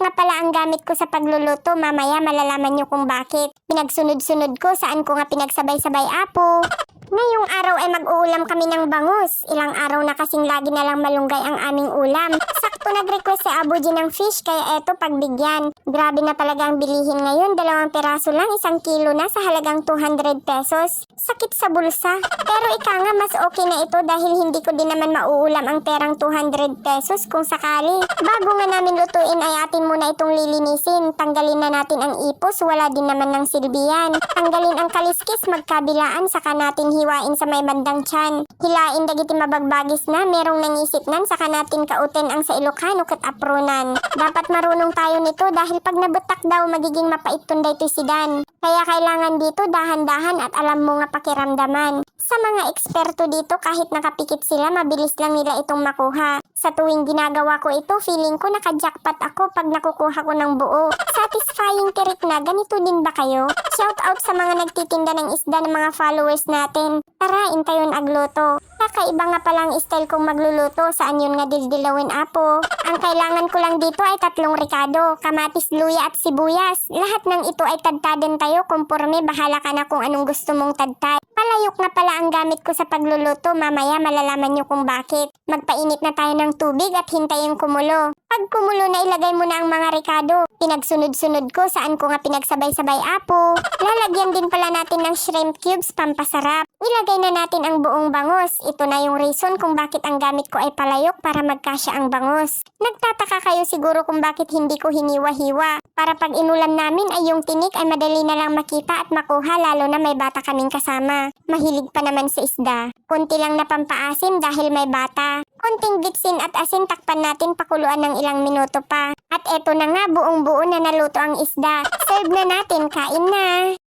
nga pala ang gamit ko sa pagluluto. Mamaya malalaman nyo kung bakit. Pinagsunod-sunod ko saan ko nga pinagsabay-sabay apo. Ngayong araw ay mag-uulam kami ng bangus. Ilang araw na kasing lagi na lang malunggay ang aming ulam. Sakto nag-request si Abuji ng fish kaya eto pagbigyan. Grabe na talaga ang bilihin ngayon. Dalawang peraso lang, isang kilo na sa halagang 200 pesos. Sakit sa bulsa. Pero ika nga mas okay na ito dahil hindi ko din naman mauulam ang perang 200 pesos kung sakali. Bago nga namin lutuin ay atin muna itong lilinisin. Tanggalin na natin ang ipos, wala din naman ng silbiyan. Tanggalin ang kaliskis, magkabilaan, saka natin hiwain sa may bandang tiyan. Hilain dagiti mabagbagis na, merong nangisip nan, saka natin kautin ang sa Ilocano kat aprunan. Dapat marunong tayo nito dahil pag nabutak daw magiging mapait tunday to si Dan. Kaya kailangan dito dahan-dahan at alam mo nga pakiramdaman. Sa mga eksperto dito kahit nakapikit sila mabilis lang nila itong makuha. Sa tuwing ginagawa ko ito feeling ko nakajackpot ako pag nakukuha ko ng buo. Satisfying tirik na ganito din ba kayo? Shout out sa mga nagtitinda ng isda ng mga followers natin. Tara, intayon agluto. Kakaiba nga palang style kong magluluto. Saan yun nga dildilawin apo? Ang kailangan ko lang dito ay tatlong ricado, kamatis, luya at sibuyas. Lahat ng ito ay tadtaden tayo. Kumporme, bahala ka na kung anong gusto mong tadtad. Palayok na pala ang gamit ko sa pagluluto. Mamaya malalaman nyo kung bakit. Magpainit na tayo ng tubig at hintayin kumulo. Pag kumulo na ilagay mo na ang mga ricado. Pinagsunod-sunod ko saan ko nga pinagsabay-sabay apo. Lalagyan din pala natin ng shrimp cubes pampasarap. Ilagay na natin ang buong bangos. Ito na yung reason kung bakit ang gamit ko ay palayok para magkasya ang bangos. Nagtataka kayo siguro kung bakit hindi ko hiniwa-hiwa. Para pag inulam namin ay yung tinik ay madali na lang makita at makuha lalo na may bata kaming kasama. Mahilig pa naman sa isda. Kunti lang na pampaasim dahil may bata. Konting bitsin at asin takpan natin pakuluan ng ilang minuto pa. At eto na nga buong buo na naluto ang isda. Serve na natin, kain na.